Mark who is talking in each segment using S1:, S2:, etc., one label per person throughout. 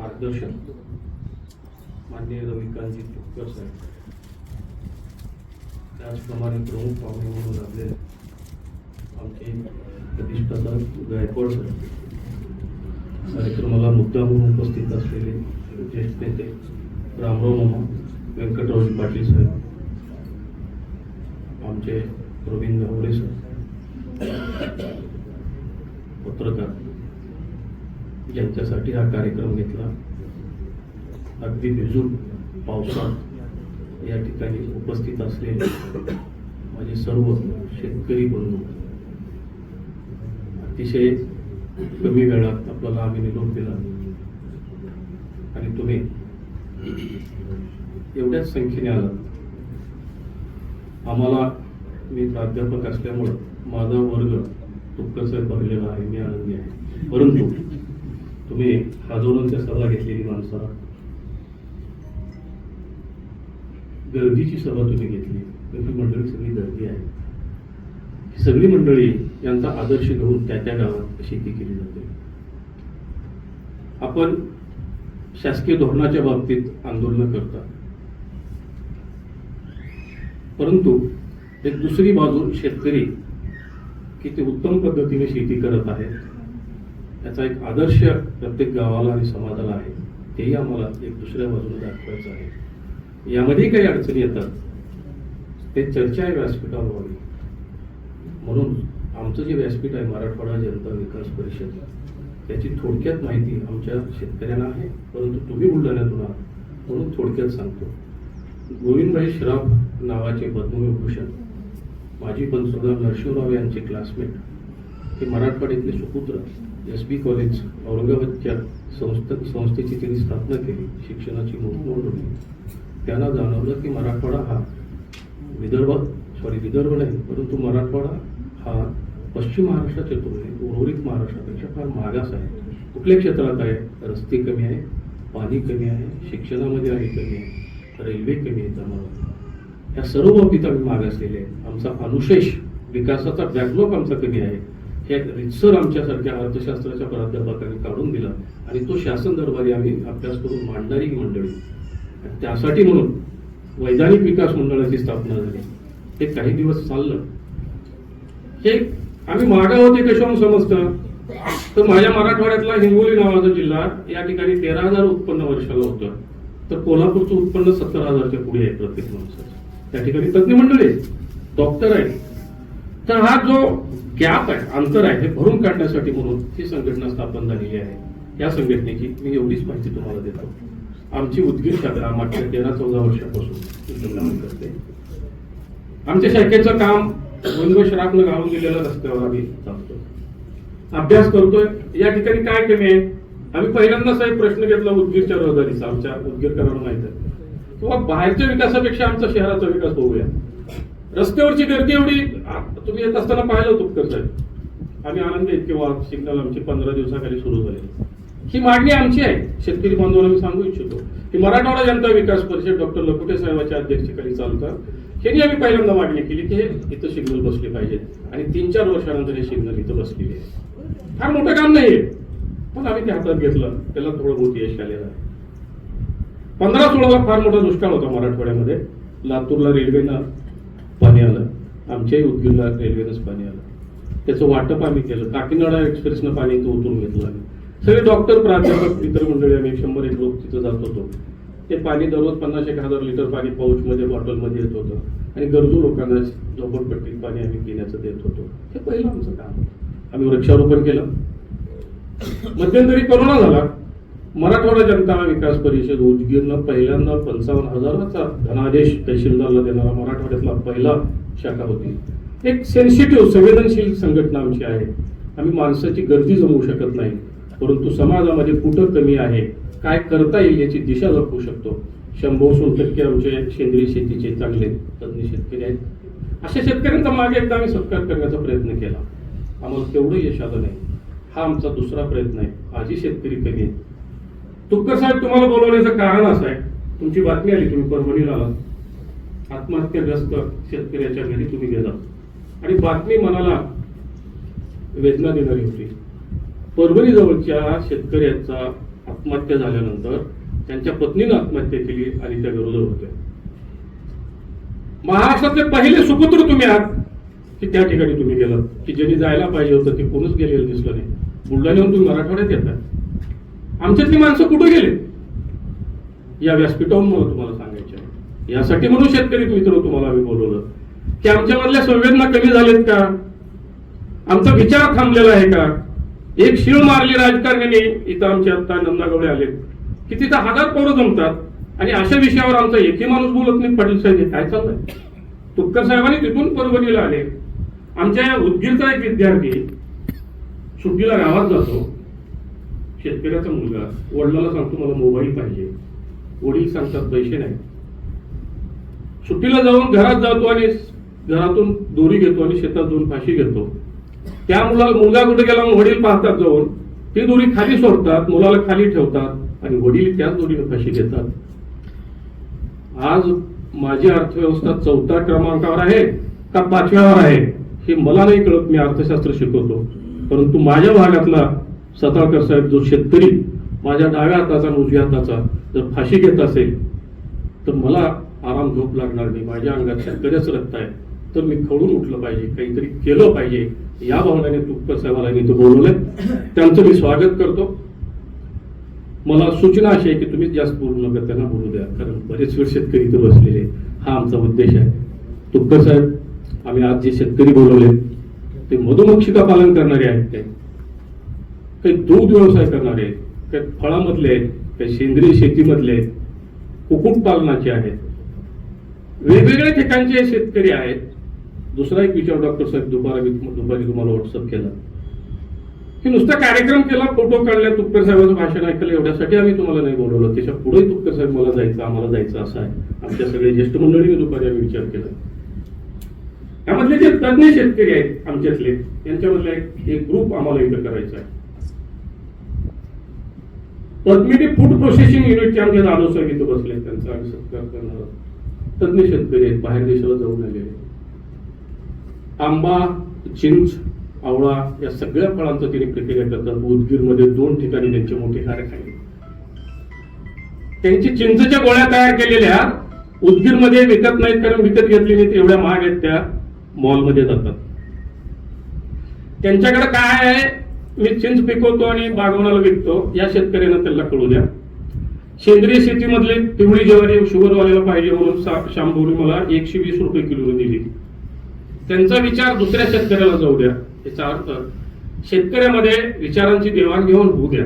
S1: मार्गदर्शक माननीय रविकांतजी तुपकर साहेब. त्याचप्रमाणे प्रमुख पाहुणे म्हणून आपले आमचे प्रतिष्ठाता गायकवाड सर कार्यक्रमाला मुद्दा म्हणून उपस्थित असलेले ज्येष्ठ नेते रामराव मामा व्यंकटरावजी पाटील साहेब आमचे प्रवीण गावडे सर पत्रकार. ज्यांच्यासाठी हा कार्यक्रम घेतला. अगदी भिजून पावसात या ठिकाणी उपस्थित असलेले माझे सर्व शेतकरी बंधू अतिशय कमी वेळात आपल्याला आम्ही निरोप दिला. आणि तुम्ही एवढ्याच संख्येने आलात आम्हाला मी प्राध्यापक असल्यामुळं माझा वर्ग तुपकर भरलेला आहे. मी आनंदी आहे. परंतु तुम्ही हाजवून सभा घेतलेली माणसं आहात. गर्दीची सभा तुम्ही घेतली ही मंडळी सगळी गर्दी आहे. ही सगळी मंडळी यांचा आदर्श घेऊन त्या त्या गावात शेती केली जाते. आपण शासकीय धोरणाच्या बाबतीत आंदोलन करता परंतु एक दुसरी बाजू शेतकरी किती उत्तम पद्धतीने शेती करत आहेत. याचा एक आदर्श प्रत्येक गावाला आणि समाजाला आहे. तेही आम्हाला एक दुसऱ्या बाजूने दाखवायचं आहे. यामध्ये काही अडचणी येतात. ते चर्चा आहे व्यासपीठावर व्हावी म्हणून आमचं जे व्यासपीठ आहे मराठवाडा जनता विकास परिषद त्याची थोडक्यात माहिती आमच्या शेतकऱ्यांना आहे. परंतु तुम्ही बुलढाण्यातून आहात म्हणून थोडक्यात सांगतो. गोविंदभाई श्राफ नावाचे पद्मविभूषण माजी पंतप्रधान नरसिंहराव यांचे क्लासमेट हे मराठवाड्यातले सुपुत्र एस बी कॉलेज औरंगाबादच्या संस्थ संस्थेची त्यांनी स्थापना केली शिक्षणाची मोठी नोंद होती त्यांना जाणवलं की मराठवाडा हा विदर्भ सॉरी विदर्भ नाही परंतु मराठवाडा हा पश्चिम महाराष्ट्राच्या तुलनेत उर्वरित महाराष्ट्रापेक्षा फार मागास आहे. कुठल्या क्षेत्रात आहे? रस्ते कमी आहे पाणी कमी आहे शिक्षणामध्ये आहे कमी आहे रेल्वे कमी आहे आम्हाला या सर्व बाबतीत आम्ही मागासलेले आहे आमचा अनुशेष विकासाचा बॅकलॉग आमचा कमी आहे. हे रितसर आमच्यासारख्या अर्थशास्त्राच्या प्राध्यापकांनी काढून दिला. आणि तो शासन दरबारी आम्ही अभ्यास करून मांडणारी मंडळी. त्यासाठी म्हणून वैधानिक विकास मंडळाची स्थापना झाली. हे काही दिवस चाललं. हे आम्ही मागा होते कशावरून समजतं? तर माझ्या मराठवाड्यातला हिंगोली नावाचा जिल्हा या ठिकाणी तेरा हजार उत्पन्न वर्षाला होतं. तर कोल्हापूरचं उत्पन्न सत्तर हजारच्या पुढे आहे प्रत्येक माणसाचं. त्या ठिकाणी तज्ञ मंडळी डॉक्टर आहे तर हा जो गॅप आहे अंतर आहे हे भरून काढण्यासाठी म्हणून ही संघटना स्थापन झालेली आहे. या संघटनेची मी एवढीच माहिती तुम्हाला देतो. आमची उद्गीर शाखा मागच्या तेरा चौदा वर्षापासून करते. आमच्या शाखेचं काम गोविंद घालून दिलेल्या रस्त्यावर आम्ही चालतो. अभ्यास करतोय. या ठिकाणी काय कमी आहे? आम्ही पहिल्यांदा साहेब प्रश्न घेतला उदगीरच्या रहदारीचा. आमच्या उदगीरकरांना माहीत आहे. किंवा बाहेरच्या विकासापेक्षा आमचा शहराचा विकास होऊया. रस्त्यावरची गर्दी एवढी तुम्ही येत असताना पाहिलं होतो साहेब. आम्ही आनंद आहेत किंवा सिग्नल आमची पंधरा दिवसाखाली सुरू झाली. ही मागणी आमची आहे. शेतकरी बांधवांना मी सांगू इच्छितो. की मराठवाडा जनता विकास परिषद डॉक्टर लकुटे साहेबांच्या अध्यक्षतेखाली चालतात ह्यांनी आम्ही पहिल्यांदा मागणी केली की हे इथं सिग्नल बसले पाहिजेत आणि तीन चार वर्षानंतर हे सिग्नल इथं बसलेले आहे. फार मोठं काम नाहीये. पण आम्ही ते हातात घेतलं. त्याला थोडं बहुत यश आलेलं आहे. पंधरा सोळाला फार मोठा दुष्काळ होता मराठवाड्यामध्ये. लातूरला रेल्वेनं पाणी आलं. आमच्याही उदगीरला रेल्वेनंच पाणी आलं. त्याचं वाटप आम्ही केलं. काकीनाडा एक्सप्रेसनं पाणी इथं उतरून घेतलं आम्ही. सगळे डॉक्टर प्राध्यापक इतर मंडळी आम्ही शंभर एक लोक तिथं जात होतो. ते पाणी दररोज पन्नास एक हजार लिटर पाणी पाऊचमध्ये बॉटलमध्ये येत होतं. आणि गरजू लोकांना झोपडपट्टीत पाणी आम्ही पिण्याचं देत होतो. हे पहिलं आमचं काम आम्ही वृक्षारोपण केलं. मध्यंतरी करोना झाला. मराठवाडा जनता विकास परिषद उदगीरनं पहिल्यांदा पंचावन्न हजाराचा धनादेश तहसीलदारला देणारा मराठवाड्यातला पहिला शाखा होती. एक सेन्सिटिव्ह संवेदनशील संघटना आमची आहे. आम्ही माणसाची गर्दी जमवू शकत नाही परंतु समाजामध्ये कुठं कमी आहे काय करता येईल याची दिशा दाखवू शकतो. शंभर टक्के आमचे सेंद्रिय शेतीचे चांगले तज्ञ शेतकरी आहेत. अशा शेतकऱ्यांचा मागे एकदा आम्ही सत्कार करण्याचा प्रयत्न केला. आम्हाला तेवढं यश आलं नाही. हा आमचा दुसरा प्रयत्न आहे. आजही शेतकरी कमी आहेत. तुपकर साहेब तुम्हाला बोलवण्याचं कारण असं आहे. तुमची बातमी आली तुम्ही परभणीला आलात. आत्महत्याग्रस्त शेतकऱ्याच्या घरी तुम्ही गेला आणि बातमी मनाला वेदना देणारी होती. परभणी जवळच्या शेतकऱ्याचा आत्महत्या झाल्यानंतर त्यांच्या पत्नीनं आत्महत्या केली आणि त्या गरोदर होत्या. महाराष्ट्रातले पहिले सुपुत्र तुम्ही आहात की त्या ठिकाणी तुम्ही गेलात की ज्यांनी जायला पाहिजे होतं ते कोणच गेलेलं दिसलं नाही. बुलढाण्याहून तुम्ही मराठवाड्यात येतात. आमच्यातली माणसं कुठे गेले? या व्यासपीठावर मला तुम्हाला सांगायचे आहे. यासाठी म्हणून शेतकरी मित्र तुम्हाला आम्ही बोलवलं. की आमच्यामधल्या संवेदना कमी झालेत का? आमचा विचार थांबलेला आहे का? एक शिळ मारली राजकारण्याने इथं आमच्या आता नंदागवडे आले की तिथं हजार पोरं जमतात. आणि अशा विषयावर आमचा एकही माणूस बोलत नाही पाटील साहेब काय चाललंय? तुपकर साहेबांनी तिथून परभणीला आले. आमच्या या उदगीरचा एक विद्यार्थी सुट्टीला गावात जातो. शेतकऱ्याचा मुलगा वडिलाला सांगतो मला मोबाईल पाहिजे. वडील सांगतात पैसे नाही. सुट्टीला जाऊन घरात जातो आणि घरातून दोरी घेतो आणि शेतात दोन फाशी घेतो. त्या मुलाला मुलगा कुठे गेला मग वडील पाहतात जाऊन. ती दोरी खाली सोडतात मुलाला खाली ठेवतात आणि वडील त्याच दोरीने फाशी घेतात. आज माझी अर्थव्यवस्था चौथ्या क्रमांकावर आहे का पाचव्यावर आहे हे मला नाही कळत मी अर्थशास्त्र शिकवतो. परंतु माझ्या भागातला सताळकर साहेब जो शेतकरी माझ्या डाव्या हाताचा आणि उजव्या हाताचा जर फाशी घेत असेल तर मला आराम झोप लागणार नाही. माझ्या अंगात शेतकऱ्याच रक्त आहे. तर मी खळून उठलं पाहिजे काहीतरी केलं पाहिजे. या भावनाने तुपकर साहेबाला मी इथं बोलवलंय. त्यांचं मी स्वागत करतो. मला सूचना अशी आहे की तुम्ही जास्त बोलू नका त्यांना बोलू द्या. कारण बरेच वेळ शेतकरी इथं बसलेले हा आमचा उद्देश आहे. तुपकर साहेब आम्ही आज जे शेतकरी बोलवले ते मधुमक्षिका पालन करणारे आहेत ते. काही दूध व्यवसाय करणारे आहेत काही फळामधले आहेत काही सेंद्रिय शेतीमधले आहेत कुक्कुट पालनाचे आहेत. वेगवेगळ्या ठिकाणचे शेतकरी आहेत. दुसरा एक विचार डॉक्टर साहेब दुपारी दुपारी तुम्हाला व्हॉट्सअप केला. की नुसता कार्यक्रम केला फोटो काढले तुपकर साहेबांचं भाषण ऐकलं एवढ्यासाठी आम्ही तुम्हाला नाही बोलवलं. त्याच्या पुढे तुपकर साहेब मला जायचं आम्हाला जायचं असं आहे. आमच्या सगळे ज्येष्ठ मंडळीने दुपारी आम्ही विचार केला. त्यामधले जे तज्ञ शेतकरी आहेत आमच्यातले यांच्यामधला एक ग्रुप आम्हाला इथं करायचा आहे. पद्मिनी फूड प्रोसेसिंग युनिटचे आमचे जाधव इथं बसले त्यांचा आम्ही सत्कार करणार तज्ज्ञ तज्ञ शेतकरी आहेत बाहेर देशाला जाऊन आलेले आंबा चिंच आवळा या सगळ्या फळांचं तिने प्रक्रिया करतात. उदगीरमध्ये दोन ठिकाणी त्यांचे मोठे कारखाने त्यांची चिंचच्या गोळ्या तयार केलेल्या उदगीरमध्ये विकत नाहीत कारण विकत घेतली नाहीत एवढ्या महाग आहेत त्या मॉलमध्ये जातात. त्यांच्याकडे काय आहे? मी चिंच पिकवतो आणि बागवणाला विकतो. या शेतकऱ्यांना त्यांना कळू द्या. सेंद्रिय शेतीमधले पिवळी ज्वारी शुगरवाल्याला पाहिजे म्हणून सा- मला एकशे वीस रुपये किलो दिली. त्यांचा विचार दुसऱ्या शेतकऱ्याला जाऊ द्या. याचा अर्थ शेतकऱ्यामध्ये विचारांची देवाणघेवाण होऊ द्या.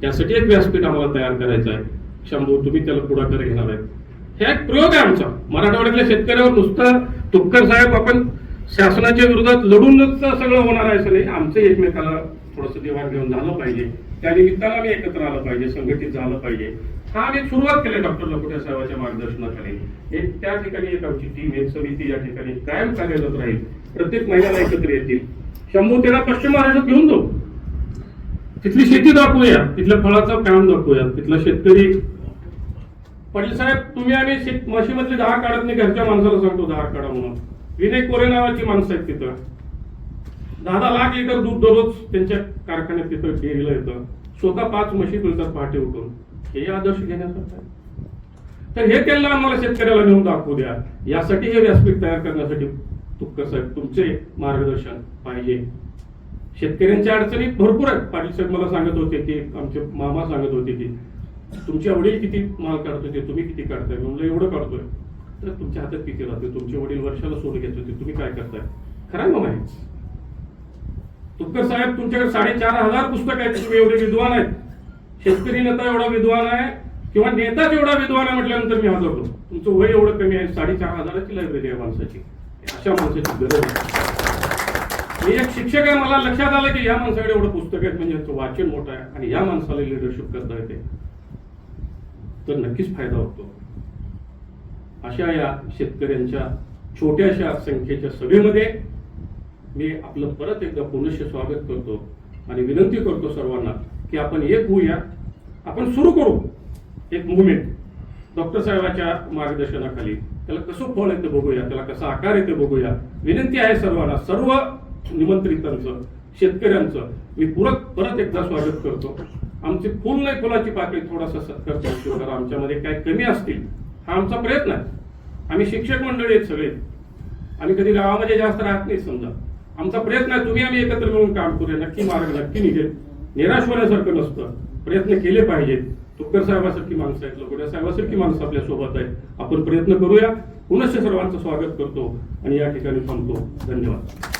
S1: त्यासाठी एक व्यासपीठ आम्हाला तयार करायचं आहे. शंभू तुम्ही त्याला पुढाकार घेणार आहे. हे एक प्रयोग आहे आमचा. मराठवाड्यातल्या शेतकऱ्यावर नुसतं तुपकर साहेब आपण शासनाच्या विरोधात लढूनच सगळं होणार आहे असं नाही. आमचं एकमेकाला थोडंसं देवाणघेवाण झालं पाहिजे. त्या निमित्तानं आम्ही एकत्र आलं पाहिजे संघटित झालं पाहिजे. हा आम्ही सुरुवात केली डॉक्टर लकोटे साहेबांच्या मार्गदर्शनाखाली. एक त्या ठिकाणी एक आमची टीम एक समिती या ठिकाणी कायम कार्यरत राहील. प्रत्येक महिन्याला एकत्र येतील. शंभू तेरा पश्चिम महाराष्ट्रात घेऊन जाऊ. तिथली शेती दाखवूया तिथल्या फळाचं काम दाखवूया तिथला शेतकरी. पाटील साहेब तुम्ही आम्ही शेत म्हशीमधली दहा काढत नाही घरच्या माणसाला सांगतो दहा काढा म्हणून. विनय कोरे नावाची माणसं आहेत तिथं. दहा दहा लाख लिटर दूध दररोज त्यांच्या कारखान्यात तिथं डेअरीला येतं स्वतः पाच म्हशी पिळतात पहाटे उठून. हे आदर्श घेण्यासारखं आहे. तर हे त्यांना आम्हाला शेतकऱ्याला नेऊन दाखवू द्या. यासाठी हे व्यासपीठ तयार करण्यासाठी साहेब तुमचे मार्गदर्शन पाहिजे. शेतकऱ्यांच्या अडचणी भरपूर आहेत. पाटील साहेब मला सांगत होते की आमचे मामा सांगत होते की तुमचे वडील किती माल काढत होते तुम्ही किती काढताय? म्हणलं एवढं काढतोय. तर तुमच्या हातात किती राहते तुमचे वडील वर्षाला सोडून घेत होते. तुम्ही काय करताय? खरं आहे मामा तुपकर साहेब तुमच्याकडे साडेचार हजार पुस्तक आहेत तुम्ही एवढे विद्वान आहेत. शेतकरी नेता एवढा विद्वान आहे किंवा नेताच एवढा विद्वान आहे म्हटल्यानंतर मी हाजरतो तुमचं वय एवढं कमी आहे साडेचार हजाराची लायब्ररी आहे माणसाची. अशा माणसाची गरज आहे. मी एक शिक्षक आहे मला लक्षात आलं की या माणसाकडे एवढं पुस्तक आहेत म्हणजे वाचन मोठं आहे आणि या माणसाला लिडरशिप करता येते. तर नक्कीच फायदा होतो. अशा या शेतकऱ्यांच्या छोट्याशा संख्येच्या सभेमध्ये मी आपलं परत एकदा पुनश्च स्वागत करतो आणि विनंती करतो सर्वांना की आपण एक होऊया. आपण सुरू करू एक मुवमेंट डॉक्टर साहेबाच्या मार्गदर्शनाखाली. त्याला कसं फळ येतं बघूया त्याला कसा आकार येते बघूया. विनंती आहे सर्वांना सर्व निमंत्रितांचं शेतकऱ्यांचं मी पुरत परत एकदा स्वागत करतो. आमची फुल नाही फुलाची पाकळी थोडासा सत्कार करा आमच्यामध्ये काय कमी असतील हा आमचा प्रयत्न आहे. आम्ही शिक्षक मंडळी आहेत सगळे. आम्ही कधी गावामध्ये जास्त राहत नाही समजा. आमचा प्रयत्न आहे तुम्ही आम्ही एकत्र मिळून काम करूया नक्की मार्ग नक्की निघेल. निराश होण्यासारखं नसतं. प्रयत्न केले पाहिजेत. तुपकर साहेबासारखी माणसं आहेत लोकड्या साहेबासारखी माणसं आपल्यासोबत आहेत. आपण प्रयत्न करूया. पुनश्च सर्वांचं स्वागत करतो आणि या ठिकाणी थांबतो. धन्यवाद.